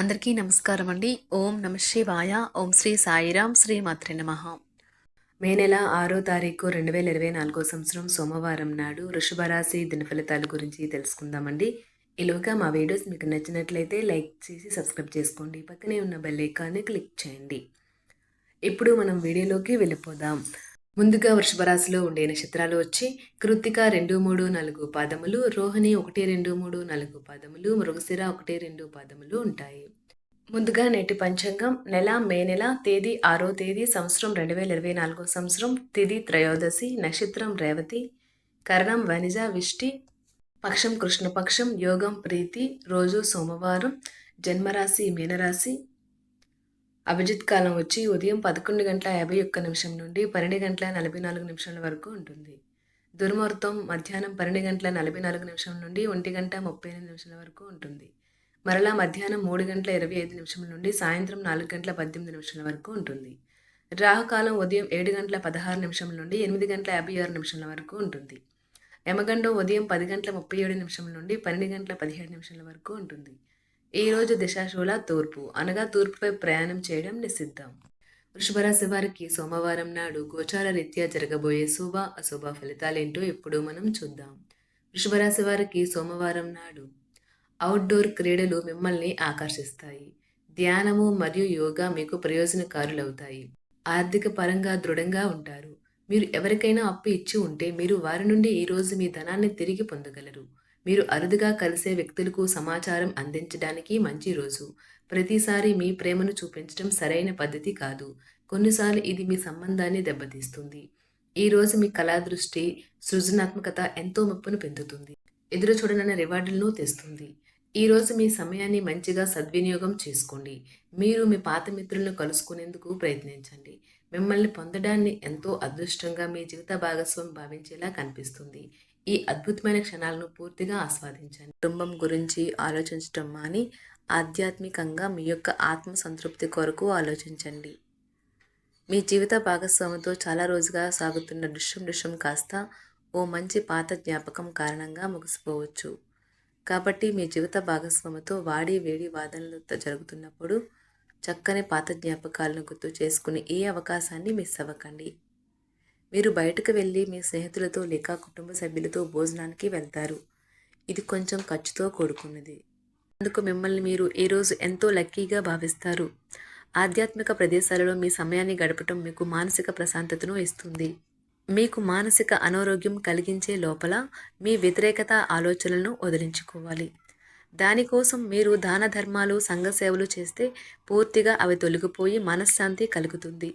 అందరికీ నమస్కారం అండి. ఓం నమ శివాయ. ఓం శ్రీ సాయిరాం శ్రీ మాత్రే నమ. మే నెల ఆరో తారీఖు రెండు వేల ఇరవై నాలుగో సంవత్సరం సోమవారం నాడు వృషభరాశి దినఫలితాల గురించి తెలుసుకుందామండి. ఇలాగా మా వీడియోస్ మీకు నచ్చినట్లయితే లైక్ చేసి సబ్స్క్రైబ్ చేసుకోండి. పక్కనే ఉన్న బెల్ ఐకాన్ని క్లిక్ చేయండి. ఇప్పుడు మనం వీడియోలోకి వెళ్ళిపోదాం. ముందుగా వృషభరాశిలో ఉండే నక్షత్రాలు వచ్చి కృత్తిక రెండు మూడు నాలుగు పాదములు రోహిణి ఒకటి రెండు మూడు నాలుగు పాదములు మృగశిర ఒకటి రెండు పాదములు ఉంటాయి. ముందుగా నేటి పంచాంగం నెల మే నెల తేదీ ఆరో తేదీ సంవత్సరం రెండు వేల ఇరవై నాలుగో సంవత్సరం తిది త్రయోదశి నక్షత్రం రేవతి కరణం వనిజ విష్టి పక్షం కృష్ణపక్షం యోగం ప్రీతి రోజు సోమవారం జన్మరాశి మీనరాశి అభిజిత్ కాలం వచ్చి ఉదయం పదకొండు గంటల యాభై ఒక్క నిమిషం నుండి పన్నెండు గంటల నలభై నాలుగు నిమిషాల వరకు ఉంటుంది. దుర్ముహూర్తం మధ్యాహ్నం పన్నెండు గంటల నలభై నాలుగు నిమిషం నుండి ఒంటి గంట ముప్పై ఎనిమిది నిమిషాల వరకు ఉంటుంది. మరలా మధ్యాహ్నం మూడు గంటల ఇరవై ఐదు నిమిషం నుండి సాయంత్రం నాలుగు గంటల పద్దెనిమిది నిమిషాల వరకు ఉంటుంది. రాహుకాలం ఉదయం ఏడు గంటల పదహారు నిమిషం నుండి ఎనిమిది గంటల యాభై ఆరు నిమిషాల వరకు ఉంటుంది. యమగండం ఉదయం పది గంటల ముప్పై ఏడు నిమిషం నుండి పన్నెండు గంటల పదిహేడు నిమిషాల వరకు ఉంటుంది. ఈ రోజు దిశాశూల తూర్పు. అనగా తూర్పుపై ప్రయాణం చేయడం నిషిద్ధం. వృషభరాశి వారికి సోమవారం నాడు గోచార రీత్యా జరగబోయే శుభ అశుభ ఫలితాలేంటో ఇప్పుడు మనం చూద్దాం. వృషభరాశి వారికి సోమవారం నాడు అవుట్డోర్ క్రీడలు మిమ్మల్ని ఆకర్షిస్తాయి. ధ్యానము మరియు యోగా మీకు ప్రయోజనకారులవుతాయి. ఆర్థిక పరంగా దృఢంగా ఉంటారు. మీరు ఎవరికైనా అప్పు ఇచ్చి ఉంటే మీరు వారి నుండి ఈ రోజు మీ ధనాన్ని తిరిగి పొందగలరు. మీరు అరుదుగా కలిసే వ్యక్తులకు సమాచారం అందించడానికి మంచి రోజు. ప్రతిసారి మీ ప్రేమను చూపించడం సరైన పద్ధతి కాదు. కొన్నిసార్లు ఇది మీ సంబంధాన్ని దెబ్బతీస్తుంది. ఈ రోజు మీ కళాదృష్టి సృజనాత్మకత ఎంతో మెప్పును పెంచుతుంది. ఎదురు చూడనన్న రివార్డులను తెస్తుంది. ఈ రోజు మీ సమయాన్ని మంచిగా సద్వినియోగం చేసుకోండి. మీరు మీ పాత మిత్రులను కలుసుకునేందుకు ప్రయత్నించండి. మిమ్మల్ని పొందడాన్ని ఎంతో అదృష్టంగా మీ జీవిత భాగస్వామి భావించేలా కనిపిస్తుంది. ఈ అద్భుతమైన క్షణాలను పూర్తిగా ఆస్వాదించండి. కుటుంబం గురించి ఆలోచించటం మాని ఆధ్యాత్మికంగా మీ యొక్క ఆత్మ సంతృప్తి కొరకు ఆలోచించండి. మీ జీవిత భాగస్వామితో చాలా రోజుగా సాగుతున్న దృశ్యం దృశ్యం కాస్త ఓ మంచి పాత జ్ఞాపకం కారణంగా ముగిసిపోవచ్చు. కాబట్టి మీ జీవిత భాగస్వామితో వాడి వేడి వాదనలు జరుగుతున్నప్పుడు చక్కని పాత జ్ఞాపకాలను గుర్తు చేసుకుని ఏ అవకాశాన్ని మిస్ అవ్వకండి. మీరు బయటకు వెళ్ళి మీ స్నేహితులతో లేక కుటుంబ సభ్యులతో భోజనానికి వెళ్తారు. ఇది కొంచెం ఖర్చుతో కూడుకున్నది. అందుకు మిమ్మల్ని మీరు ఈ రోజు ఎంతో లక్కీగా భావిస్తారు. ఆధ్యాత్మిక ప్రదేశాలలో మీ సమయాన్ని గడపటం మీకు మానసిక ప్రశాంతతను ఇస్తుంది. మీకు మానసిక అనారోగ్యం కలిగించే లోపల మీ వ్యతిరేకత ఆలోచనలను వదిలించుకోవాలి. దానికోసం మీరు దాన ధర్మాలు సంఘ సేవలు చేస్తే పూర్తిగా అవి తొలగిపోయి మనశ్శాంతి కలుగుతుంది.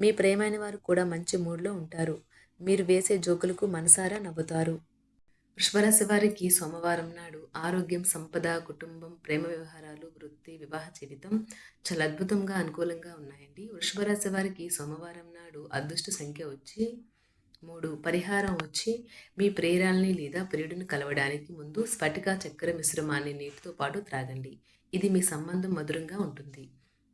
మీ ప్రేమైన వారు కూడా మంచి మూడ్లో ఉంటారు. మీరు వేసే జోకులకు మనసారా నవ్వుతారు. వృషభరాశి వారికి సోమవారం నాడు ఆరోగ్యం సంపద కుటుంబం ప్రేమ వ్యవహారాలు వృత్తి వివాహ జీవితం చాలా అద్భుతంగా అనుకూలంగా ఉన్నాయండి. వృషభరాశి వారికి సోమవారం నాడు అదృష్ట సంఖ్య వచ్చి మూడు పరిహారం వచ్చి మీ ప్రేరాల్ని లేదా ప్రియుడిని కలవడానికి ముందు స్ఫటిక చక్కెర మిశ్రమాన్ని నీటితో పాటు త్రాగండి. ఇది మీ సంబంధం మధురంగా ఉంటుంది.